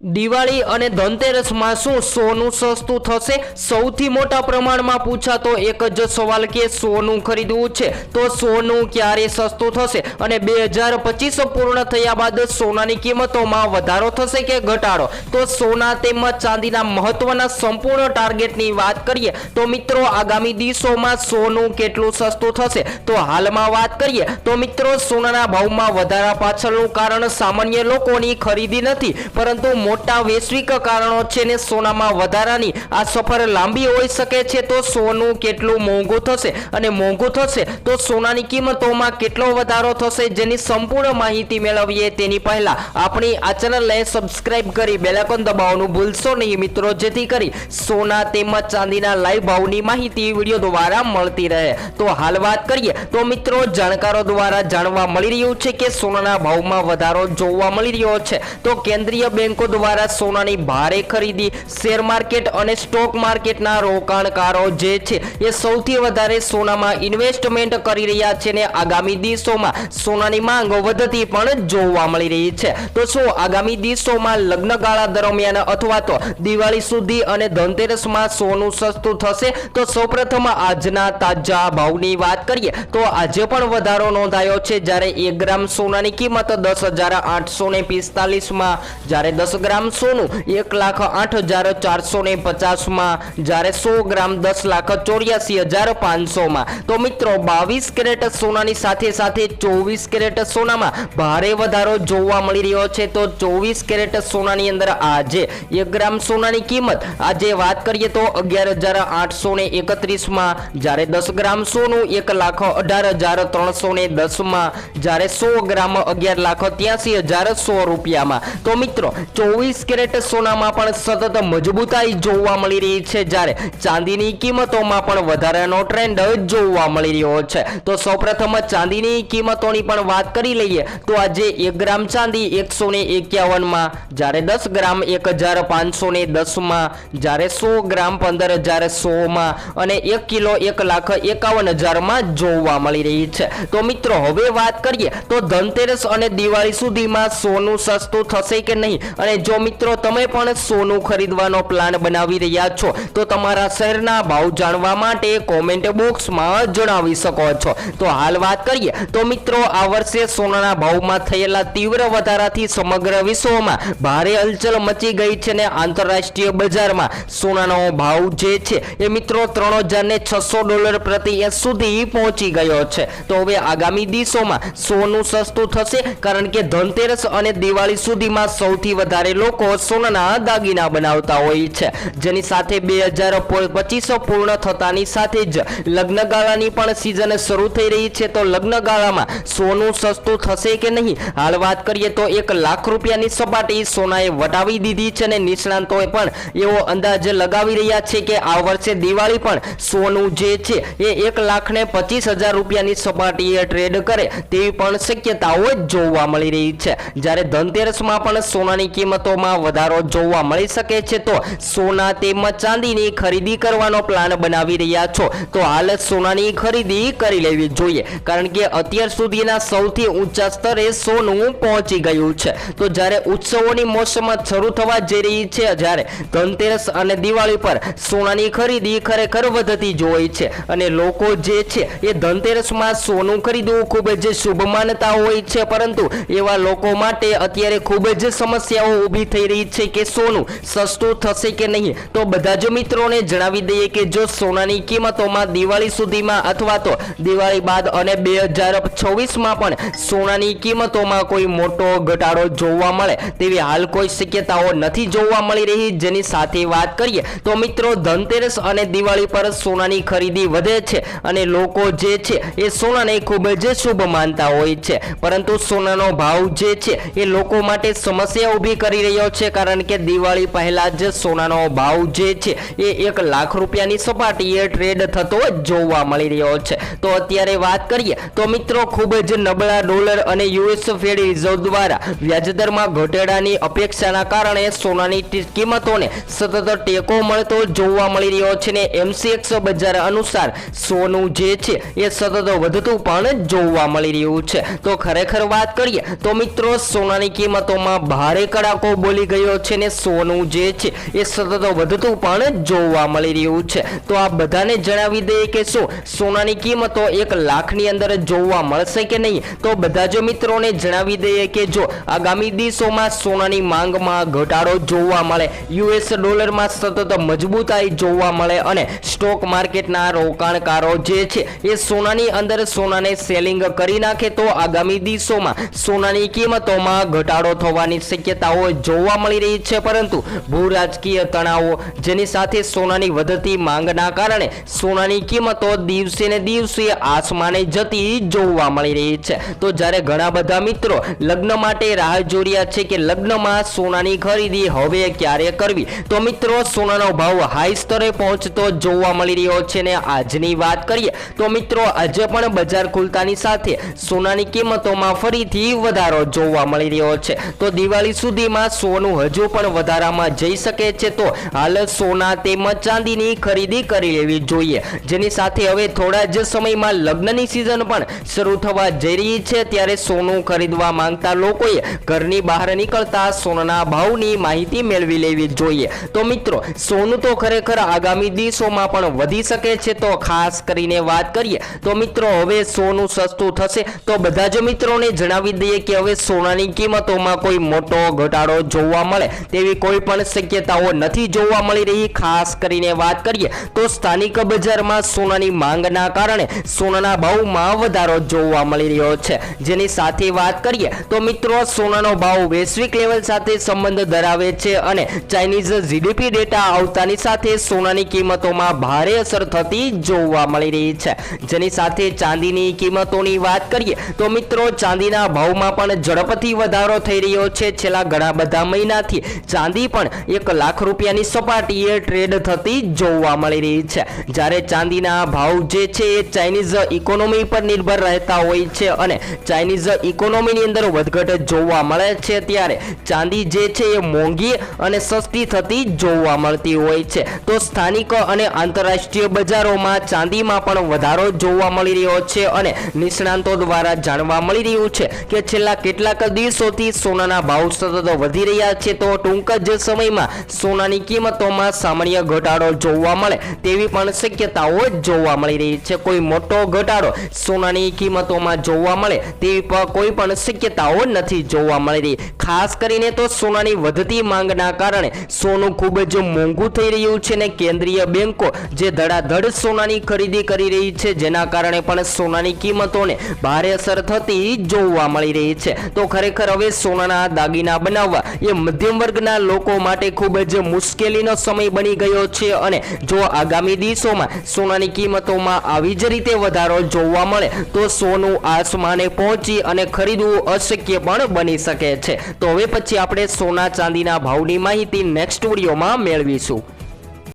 દિવાળી અને ધનતેરસમાં શું સોનું સસ્તું થશે? સૌથી મોટા પ્રમાણમાં પૂછાતો એક જ સવાલ, કે સોનું ખરીદવું છે? તો સોનું ક્યારે સસ્તું થશે? અને બે હજાર પચીસ પૂર્ણ થયા બાદ સોનાની કિંમતોમાં વધારો થશે કે ઘટાડો? તો સોના તેમજ ચાંદીના મહત્વના સંપૂર્ણ ટાર્ગેટની વાત કરીએ, તો મિત્રો આગામી દિવસોમાં સોનું કેટલું સસ્તું થશે? તો હાલમાં વાત કરીએ, તો મિત્રો સોનાના ભાવમાં વધારા પાછળનું કારણ સામાન્ય લોકોની ખરીદી નથી, પરંતુ મોટા વૈશ્વિક કારણો છે ને સોનામાં વધારાની આ સફર લાંબી હોઈ શકે છે, તો સોનું કેટલું મોંઘું થશે? અને મોંઘું થશે તો સોનાની કિંમતોમાં કેટલો વધારો થશે? જેની સંપૂર્ણ માહિતી મેળવીએ તેની પહેલા આપણી આ ચેનલને સબસ્ક્રાઇબ કરી બેલાકોન દબાવવાનું ભૂલશો નહીં મિત્રો, જેથી કરી સોના તેમજ ચાંદીના લાઈવ ભાવની માહિતી વીડિયો દ્વારા મળતી રહે. તો હાલ વાત કરીએ, તો મિત્રો જાણકારો દ્વારા જાણવા મળી રહ્યું છે કે સોનાના ભાવમાં વધારો જોવા મળી રહ્યો છે. તો કેન્દ્રીય બેંકો દ્વારા સોનાની ભારે ખરીદી, શેર માર્કેટ અને સ્ટોક માર્કેટના રોકાણકારો જે છે એ સૌથી વધારે સોનામાં ઇન્વેસ્ટમેન્ટ કરી રહ્યા છે ને આગામી દિવસોમાં સોનાની માંગ વધતી પણ જોવા મળી રહી છે. તો શું આગામી દિવસોમાં લગ્નગાળા દરમિયાન અથવા તો દિવાળી સુધી અને ધનતેરસમાં સોનું સસ્તું થશે? તો સૌપ્રથમ આજના તાજા ભાવની વાત કરીએ. તો આજે પણ વધારો નોંધાયો છે. જ્યારે એક ગ્રામ સોનાની કિંમત દસ હજાર આઠસો ને પિસ્તાલીસમાં જ્યારે દસ ગ્રામ સોનું એક લાખ આઠ હજાર ચારસો ને પચાસમાં, જ્યારે સો ગ્રામ દસ લાખ ચોર્યાસી હજાર પાંચસોમાં. તો મિત્રો, બાવીસ કેરેટ સોનાની સાથે સાથે ચોવીસ કેરેટ સોનામાં ભારે વધારો જોવા મળી રહ્યો છે. તો ચોવીસ કેરેટ સોનાની અંદર આજે એક ગ્રામ સોનાની કિંમત, આજે વાત કરીએ તો અગિયાર હજાર આઠસો ને એકત્રીસમાં, જ્યારે દસ ગ્રામ સોનું એક લાખ અઢાર હજાર ત્રણસો ને દસમાં, જ્યારે સો ગ્રામ અગિયાર લાખ ત્યાંસી હજાર સો રૂપિયામાં. તો મિત્રો ચોવીસ કેરેટ સોનામાં પણ સતત મજબૂતાઈ જોવા મળી રહી છે. જ્યારે ચાંદીની કિંમતોમાં પણ વધારાનો ટ્રેન્ડ જોવા મળી રહ્યો છે. તો સૌપ્રથમ ચાંદીની કિંમતોની પણ વાત કરી લઈએ તો આજે એક ગ્રામ ચાંદી એકસો ને એકાવનમાં, જ્યારે દસ ગ્રામ એક હજાર પાંચસો ને દસમાં, જ્યારે સો ગ્રામ પંદર હજાર સોમાં અને એક કિલો એક લાખ એકાવન હજારમાં જોવા મળી રહી છે. તો મિત્રો, હવે વાત કરીએ તો ધનતેરસ અને દિવાળી સુધીમાં સોનું સસ્તું થશે કે નહીં? અને જો મિત્રો, તમે પણ સોનું ખરીદવાનો પ્લાન બનાવી રહ્યા છો, તો તમારા શહેરના ભાવ જાણવા માટે કોમેન્ટ બોક્સમાં જણાવી શકો છો. તો હાલ વાત કરીએ, તો મિત્રો, આ વર્ષે સોનાના ભાવમાં થયેલા તીવ્ર વધારાથી સમગ્ર વિશ્વમાં ભારે હલચલ મચી ગઈ છે ને આંતરરાષ્ટ્રીય બજારમાં. સોનાનો ભાવ જે છે, એ મિત્રો, ત્રણ હજાર ને છસો ડોલર પ્રતિ ઇંચ સુધી પહોંચી ગયો છે. તો હવે આગામી દિવસોમાં સોનું સસ્તું થશે, કારણ કે ધનતેરસ અને દિવાળી સુધીમાં સૌથી વધારે લોકો સોનાના દાગીના બનાવતા હોય છે. જેની સાથે બે હજાર પચીસો પૂર્ણ થતાની સાથે જ લગ્નગાળાની પણ સિઝન શરૂ થઈ રહી છે. તો લગ્નગાળામાં સોનું સસ્તું થશે કે નહીં? હાલ વાત કરીએ તો એક લાખ રૂપિયાની સપાટી સોનાએ વટાવી દીધી છે અને નિષ્ણાંતોએ પણ એવો અંદાજ લગાવી રહ્યા છે કે આ વર્ષે દિવાળી પણ સોનું જે છે એ એક લાખને પચીસ હજાર રૂપિયાની સપાટીએ ટ્રેડ કરે તેવી પણ શક્યતાઓ જોવા મળી રહી છે. જ્યારે ધનતેરસમાં પણ સોનાની કિંમતોમાં વધારો જોવા મળી શકે છે તો સોના તેમજ ચાંદીની ખરીદી કરવાનો પ્લાન બનાવી રહ્યા છો. તો હાલ સોનાની ખરીદી કરી લેવી જોઈએ, કારણ કે અત્યાર સુધીના સૌથી ઊંચા સ્તરે સોનું પહોંચી ગયું છે. તો જ્યારે ઉત્સવોની મોસમ શરૂ થવા જઈ રહી છે, જ્યારે ધનતેરસ અને દિવાળી પર સોનાની ખરીદી ખરેખર વધતી જ હોય છે. અને લોકો જે છે, એ ધનતેરસમાં સોનું ખરીદવું ખૂબ જ શુભ માનતા હોય છે, પરંતુ એવા લોકો માટે અત્યારે ખૂબ જ સમસ્યાઓ ઊભી થઈ રહી છે કે સોનું? સસ્તું થશે કે નહીં? તો બધા જ મિત્રોને જણાવી દઈએ કે જો સોનાની કિંમતોમાં દિવાળી સુધીમાં અથવા તો દિવાળી બાદ અને બે હજાર છવ્વીસમાં પણ સોનાની કિંમતોમાં કોઈ મોટો ઘટાડો જોવા મળે તેવી હાલ કોઈ શક્યતાઓ નથી જોવા મળી રહી. જેની સાથે વાત કરીએ તો મિત્રો ધનતેરસ અને દિવાળી પર સોનાની ખરીદી વધે છે અને લોકો જે છે એ સોનાને ખૂબ જ શુભ માનતા હોય છે. પરંતુ સોનાનો ભાવ જે છે એ લોકો માટે સમસ્યા ઊભી કરી રહ્યો છે કારણ કે દિવાળી પહેલા જ સોનાનો ભાવ જે છે એ એક લાખ રૂપિયાની સપાટીએ ટ્રેડ થતો જોવા મળી રહ્યો છે. તો અત્યારે વાત કરીએ તો મિત્રો ખૂબ જ નબળા ડોલર અને યુએસ ફેડ રિઝર્વ દ્વારા વ્યાજદરમાં ઘટાડાની અપેક્ષાના કારણે સોનાની કિંમતોને સતત ટેકો મળતો જોવા મળી રહ્યો છે ને એમસીએક્સ બજાર અનુસાર સોનું જે છે એ સતત વધતું પણ જોવા મળી રહ્યું છે. તો ખરેખર વાત કરીએ તો મિત્રો સોનાની કિંમતોમાં ભારે કડાકો નફો બોલી ગયો છે ને સોનું જે છે એ સતત વધતું પણ જોવા મળી રહ્યું છે. તો આ બધાને જણાવી દઈએ કે શું સોનાની કિંમતો એક લાખની અંદર જોવા મળશે કે નહીં? તો બધા જ મિત્રોને જણાવી દઈએ કે જો આગામી દિવસોમાં સોનાની માંગમાં ઘટાડો જોવા મળે, યુએસ ડોલરમાં સતત મજબૂતાઈ જોવા મળે અને સ્ટોક માર્કેટના રોકાણકારો જે છે એ સોનાની અંદર સોનાને સેલિંગ કરી નાખે, તો આગામી દિવસોમાં સોનાની કિંમતોમાં ઘટાડો થવાની શક્યતાઓ જોવા મળી રહી છે, પરંતુ ભૂ રાજકીય તણાવો જેની સાથે સોનાની વધતી માંગના કારણે સોનાની કિંમતો દિવસે ને દિવસે આસમાને જતી જોવા મળી રહી છે. તો જ્યારે ઘણા બધા મિત્રો લગ્ન માટે રાહ જોઈ રહ્યા છે કે લગ્નમાં સોનાની ખરીદી હવે ક્યારે કરવી, તો મિત્રો સોનાનો ભાવ હાઈ સ્તરે પહોંચતો જોવા મળી રહ્યો છે ને આજની વાત કરીએ, તો મિત્રો આજે પણ બજાર ખુલતાની સાથે સોનાની કિંમતોમાં ફરીથી વધારો જોવા મળી રહ્યો છે. તો દિવાળી સુધીમાં સોનું હજુ પણ વધારામાં જઈ શકે છે, તો હાલ સોના તેમજ ચાંદીની ખરીદી કરી લેવી જોઈએ. જેની સાથે હવે થોડા જ સમયમાં લગ્નની સિઝન પણ શરૂ થવા જઈ રહી છે, ત્યારે સોનું ખરીદવા માંગતા લોકોએ ઘરની બહાર નીકળતા સોનાના ભાવની માહિતી મેળવી લેવી જોઈએ. તો મિત્રો, સોનું તો ખરેખર આગામી દિવસોમાં પણ વધી શકે છે, તો ખાસ કરીને વાત કરીએ તો મિત્રો, હવે સોનું સસ્તું થશે, તો બધા જ મિત્રોને જણાવી દઈએ કે હવે સોનાની કિંમતોમાં કોઈ મોટો ઘટાડો જોવા મળે તેવી કોઈ પણ શક્યતાઓ નથી જોવા મળી રહી. ખાસ કરીને વાત કરીએ તો સ્થાનિક બજારમાં સોનાની માંગના કારણે સોનાના ભાવમાં વધારો જોવા મળી રહ્યો છે. જેની સાથે વાત કરીએ તો મિત્રો, સોનાનો ભાવ વૈશ્વિક લેવલ સાથે સંબંધ ધરાવે છે અને ચાઇનીઝ જીડીપી ડેટા આવતાની સાથે સોનાની કિંમતોમાં ભારે અસર થતી જોવા મળી રહી છે. જેની સાથે ચાંદીની કિંમતોની વાત કરીએ તો મિત્રો, ચાંદીના ભાવમાં પણ ઝડપથી વધારો થઈ રહ્યો છે. છેલ્લા ઘણા બધા મહિનાથી. ચાંદી પણ એક લાખ રૂપિયાની સપાટીએ ટ્રેડ થતી જોવા મળી રહી છે. જ્યારે ચાંદીના ભાવ જે છે એ ચાઇનીઝ ઇકોનોમી પર નિર્ભર રહેતા હોય છે અને ચાઇનીઝ ઇકોનોમીની અંદર વધઘટ જોવા મળે છે ત્યારે ચાંદી જે છે એ મોંઘી અને સસ્તી થતી જોવા મળતી હોય છે. તો સ્થાનિક અને આંતરરાષ્ટ્રીય બજારોમાં ચાંદીમાં પણ વધારો જોવા મળી રહ્યો છે અને નિષ્ણાંતો દ્વારા જાણવા મળી રહ્યું છે કે છેલ્લા કેટલાક દિવસોથી સોનાના ભાવ સતત વધી રહ્યા છે તો ટૂંક જ સમયમાં સોનાની કિંમતોમાં સામાન્ય ઘટાડો જોવા મળે તેવી પણ શક્યતાઓ જોવા મળી રહી છે. કોઈ મોટો ઘટાડો સોનાની કિંમતોમાં જોવા મળે તેવી કોઈ પણ શક્યતાઓ નથી જોવા મળી રહી. ખાસ કરીને તો સોનાની વધતી માંગના કારણે સોનું ખૂબ જ મોંઘું થઈ રહ્યું છે ને કેન્દ્રીય બેન્કો જે ધડાધડ સોનાની ખરીદી કરી રહી છે જેના કારણે પણ સોનાની કિંમતોને ભારે અસર થતી જોવા મળી રહી છે. તો ખરેખર હવે સોનાના દાગીના બનાવવા એ મધ્યમ વર્ગના લોકો માટે ખૂબ જ મુશ્કેલીનો સમય બની ગયો છે અને જો આગામી દિવસોમાં સોનાની કિંમતોમાં આવી જ રીતે વધારો જોવા મળે, તો સોનું આસમાને પહોંચી અને ખરીદવું અશક્ય પણ બની શકે છે. તો હવે પછી આપણે સોના ચાંદીના ભાવની માહિતી નેક્સ્ટ વિડીયોમાં મેળવીશું.